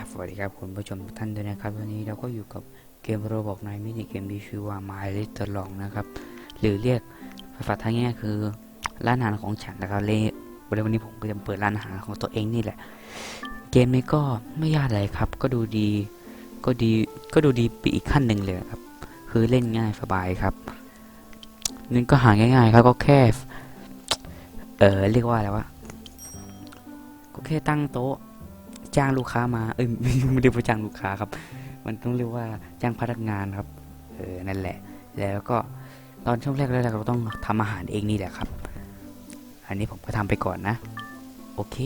ครับคุณผู้ชมทุกท่านด้วยนะครับวันนี้เราก็อยู่กับเกมโรบอกในมินิเกมที่ชื่อว่า My Little Long นะครับ หรือเรียกภาษาไทยง่ายคือร้านอาหารของฉันนะครับเลยวันนี้ผมก็จะเปิดร้านอาหารของตัวเองนี่แหละ เกมนี้ก็ไม่ยากอะไรครับ ก็ดูดีก็ดีก็ดูดีไปอีกขั้นหนึ่งเลยครับ คือเล่นง่ายสบายครับเงินก็หาง่ายๆครับก็แค่เออเรียกว่าอะไรวะก็แค่ตั้งโต๊ะ จ้างลูกค้ามา เอ้ยไม่ได้ว่าจ้างลูกค้าครับ มันต้องเรียกว่าจ้างพนักงานครับ เออ นั่นแหละ แล้วก็ตอนช่วงแรกๆเราต้องทำอาหารเองนี่แหละครับ อันนี้ผมก็ทำไปก่อนนะ โอเค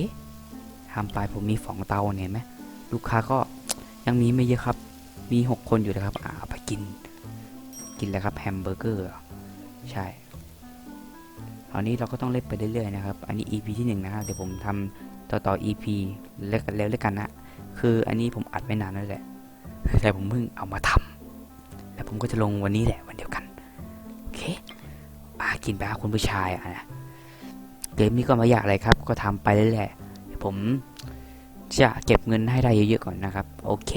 ทำไปผมมีสองเตาเนี่ยเห็นไหมลูกค้าก็ยังมีไม่เยอะครับ มีหกคนอยู่นะครับ อ่าไปกิน กินแล้วครับแฮมเบอร์เกอร์ ใช่ อันนี้เราก็ต้องเล่นไปเรื่อยๆนะครับ อันนี้ EP ที่หนึ่งนะครับเดี๋ยวผมทำต่อต่อ EP เล็กกันแล้วกกันนะ คืออันนี้ผมอัดไม่นานนั่นแหละ แต่ผมเพิ่งเอามาทำแล้วผมก็จะลงวันนี้แหละวันเดียวกัน โอเคอากินไปคุณผู้ชายอะนะ เกมนี้ก็ไม่อยากอะไรครับ ก็ทำไปเรื่อยๆผมจะเก็บเงินให้ได้เยอะๆก่อนนะครับ โอเค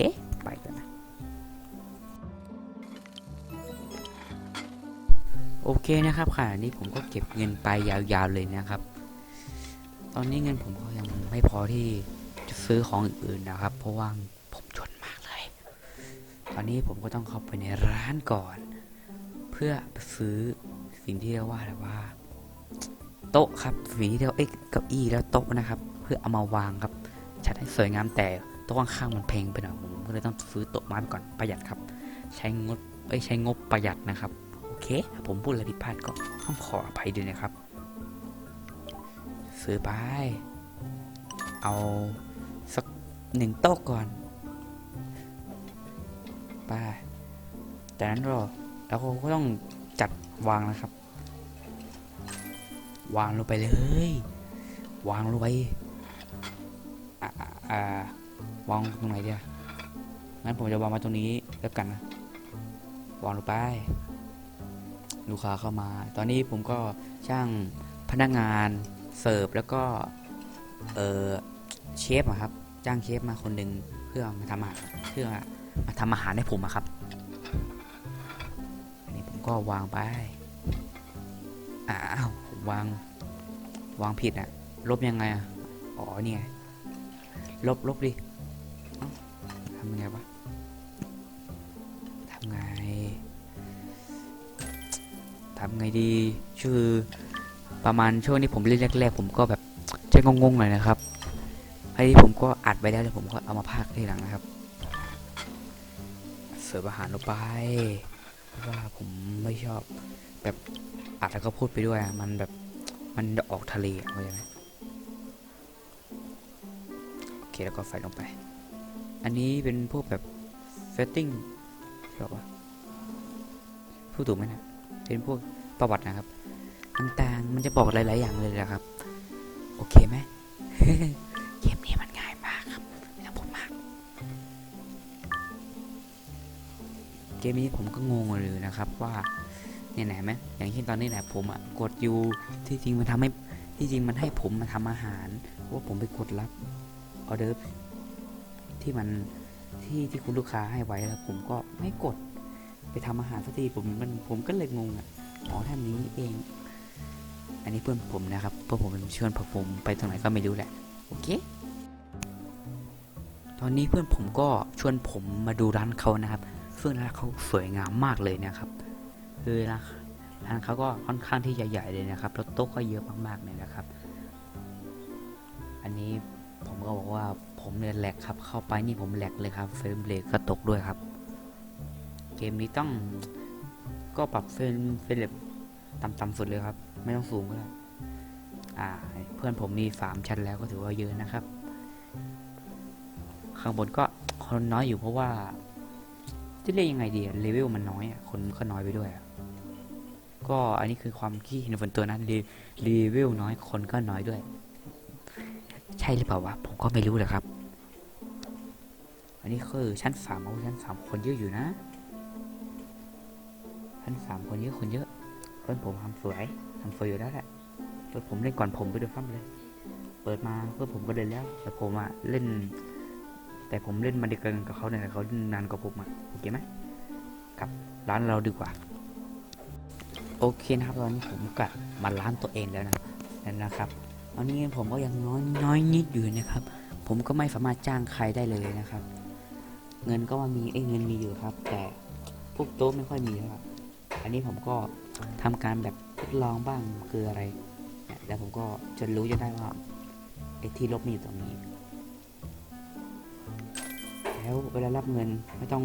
โอเคนะครับขณะนี้ผมก็เก็บเงินไปยาวๆเลยนะครับ ตอนนี้เงินผมก็ยังไม่พอที่จะซื้อของอื่นๆนะครับ เพราะว่าผมจนมากเลย ตอนนี้ผมก็ต้องเข้าไปในร้านก่อน เพื่อซื้อสิ่งที่เรียกว่าอะไรว่า โต๊ะครับสิ่งที่เรียกว่าเอ้ยเก้าอี้แล้วโต๊ะนะครับ เพื่อเอามาวางครับจัดให้สวยงามแต่โต๊ะข้างๆมันแพงไปหน่อยผมก็เลยต้องซื้อโต๊ะไม้ก่อนประหยัดครับ ใช้งบเอ้ยใช้งบประหยัดนะครับ เคผมพูดอะไรผิดพลาดก็ต้องขออภัยด้วยนะครับ ซื้อไป เอาสักหนึ่งโต๊ะก่อนไปจากนั้นเราแล้วก็ต้องจัดวางนะครับ วางลงไปเลย วางลงไปอ่าวางตรงไหนเดียวงั้นผมจะวางมาตรงนี้แล้วกันนะวางลงไป ลูกค้าเข้ามา ตอนนี้ผมก็จ้างพนักงานเสิร์ฟแล้วก็เออเชฟครับจ้างเชฟมาคนหนึ่งเพื่อมาทำอาหารเพื่อมาทำอาหารให้ผมครับอันนี้ผมก็วางไปอ้าวผมวางวางผิดอะลบยังไงอะอ๋อเนี่ยลบลบดิทำยังไงวะ ทำไงดีชื่อประมาณช่วงที่ผมเล่นแรกๆผมก็แบบจะงงๆหน่อยนะครับไอ้ที่ผมก็อัดไว้แล้วแล้วผมก็เอามาพากทีหลังนะครับ เสิร์ฟอาหารลงไปเพราะว่าผมไม่ชอบแบบอัดแล้วก็พูดไปด้วยมันแบบมันออกทะเลเข้าใจไหมโอเคแล้วก็ใส่ลงไป อันนี้เป็นพวกแบบเซตติ้งใช่ปะพูดถูกไหมนะ เป็นพวกประวัตินะครับต่างๆมันจะบอกหลายๆอย่างเลยนะครับ โอเคไหมเกมนี้มันง่ายมากครับไม่ต้องพูดมาก เกมนี้ผมก็งงเลยนะครับว่าเนี่ยไหนไหมอย่างเช่นตอนนี้แหนะผมอะกดยูที่จริงมันทำให้ที่จริงมันให้ผมมาทำอาหารเพราะว่าผมไปกดรับออเดอร์ที่มันที่ที่คุณลูกค้าให้ไว้แล้วผมก็ไม่กด ทำอาหารสักทีผมมันผมก็เลยงงอะอ๋อท่านนี้เอง อันนี้เพื่อนผมนะครับเพื่อนผมเป็นชวนผมไปตรงไหนก็ไม่รู้แหละโอเค ตอนนี้เพื่อนผมก็ชวนผมมาดูร้านเขานะครับซึ่งร้านเขาสวยงามมากเลยนะครับคือร้านร้านเขาก็ค่อนข้างที่ใหญ่เลยนะครับแล้วโต๊ะก็เยอะมากๆเลยนะครับ อันนี้ผมก็บอกว่าผมเนี่ยแหลกครับ เข้าไปนี่ผมแหลกเลยครับเฟรมเรทก็ตกด้วยครับ เกมนี้ต้องก็ปรับเฟรมเฟรมเรทต่ำๆสุดเลยครับ ไม่ต้องสูงก็ได้อ่า เพื่อนผมมีสามชั้นแล้วก็ถือว่าเยอะนะครับ ข้างบนก็คนน้อยอยู่เพราะว่าจะเรียกยังไงดีเลเวลมันน้อยอะคนก็น้อยไปด้วยอะก็อันนี้คือความคิดเห็นส่วนตัวนะเลเวลน้อยคนก็น้อยด้วย ใช่หรือเปล่าวะผมก็ไม่รู้เลยครับ อันนี้คือชั้นสามโอ้ชั้นสามคนเยอะอยู่นะ ชั้นสามคนเยอะคนเยอะเพื่อนผมทำสวยทำสวยอยู่แล้วแหละเพื่อนผมเล่นก่อนผมไปด้วยซ้ำเลย เปิดมาเพื่อนผมก็เล่นแล้ว แต่ผมอะเล่น แต่ผมเล่นมาดีกันกับเขาเนี่ยแต่เขาเล่นนานกว่าผมอะโอเคไหมกลับร้านเราดีกว่า โอเคนะครับตอนนี้ผมกลับมาร้านตัวเองแล้วนะนั่นนะครับตอนนี้ผมก็ยังน้อยน้อยนิดอยู่นะครับ ผมก็ไม่สามารถจ้างใครได้เลยนะครับ เงินก็ว่ามีไอ้เงินมีอยู่ครับ แต่พวกโต๊ะไม่ค่อยมีครับ อันนี้ผมก็ทำการแบบทดลองบ้างคืออะไรเนี่ยแล้วผมก็จนรู้จนได้ว่าไอ้ที่ลบมันอยู่ตรงนี้ แล้วเวลารับเงินไม่ต้อง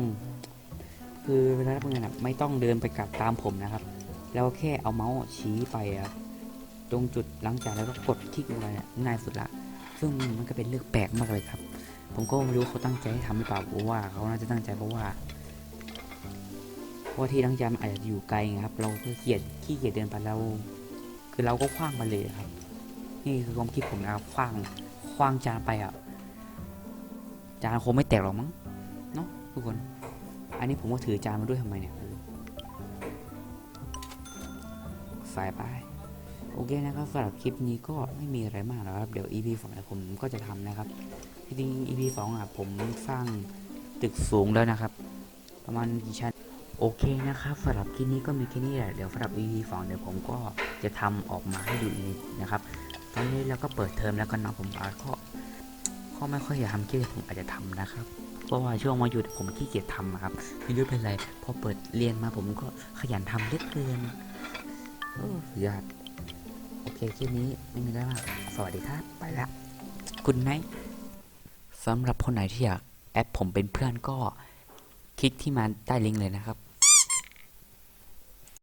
คือเวลารับเงินอะไม่ต้องเดินไปกลับตามผมนะครับ แล้วแค่เอาเมาส์ชี้ไปอะตรงจุดหลังจากแล้วก็กดคลิกลงไปง่ายสุดละ ซึ่งมันก็เป็นเรื่องแปลกมากเลยครับ ผมก็ไม่รู้เขาตั้งใจให้ทำหรือเปล่าเพราะว่าเขาน่าจะตั้งใจเพราะว่า เพราะว่าที่ตั้งจมันอาจจะอยู่ไกลครับ เราก็เกียดขี้เกียจเดินไปเราคือเราก็คว้างไปเลยครับ นี่คือความคิดผมนะครับคว้างคว้างจานไปอะจานคงไม่แตกหรอกมั้งเนาะทุกคน อันนี้ผมก็ถือจานมาด้วยทำไมเนี่ยใส่ไปโอเคนะครับสำหรับคลิปนี้ก็ไม่มีอะไรมากแล้วครับ เดี๋ยว EP สองผมก็จะทำนะครับจริงๆ EP สองอะผมสร้างตึกสูงแล้วนะครับ ประมาณกี่ชั้น โอเคนะครับสำหรับคลิปนี้ก็มีแค่นี้แหละเดี๋ยวสำหรับ EP สองเดี๋ยวผมก็จะทำออกมาให้ดูอีกนะครับ ตอนนี้เราก็เปิดเทอมแล้วกันเนาะผมอาจก็ก็ไม่ค่อยอยากทำคลิปผมอาจจะทำนะครับ เพราะว่าช่วงมาหยุดผมขี้เกียจทำครับไม่รู้เป็นไรพอเปิดเรียนมาผมก็ขยันทำเลือเกินโอ้ยอดโอเคคลิปนี้ไม่มีอะไรมากสวัสดีครับไปแล้วคุณไนท์สำหรับคนไหนที่อยากแอดผมเป็นเพื่อนก็คลิกที่มาใต้ลิงก์เลยนะครับ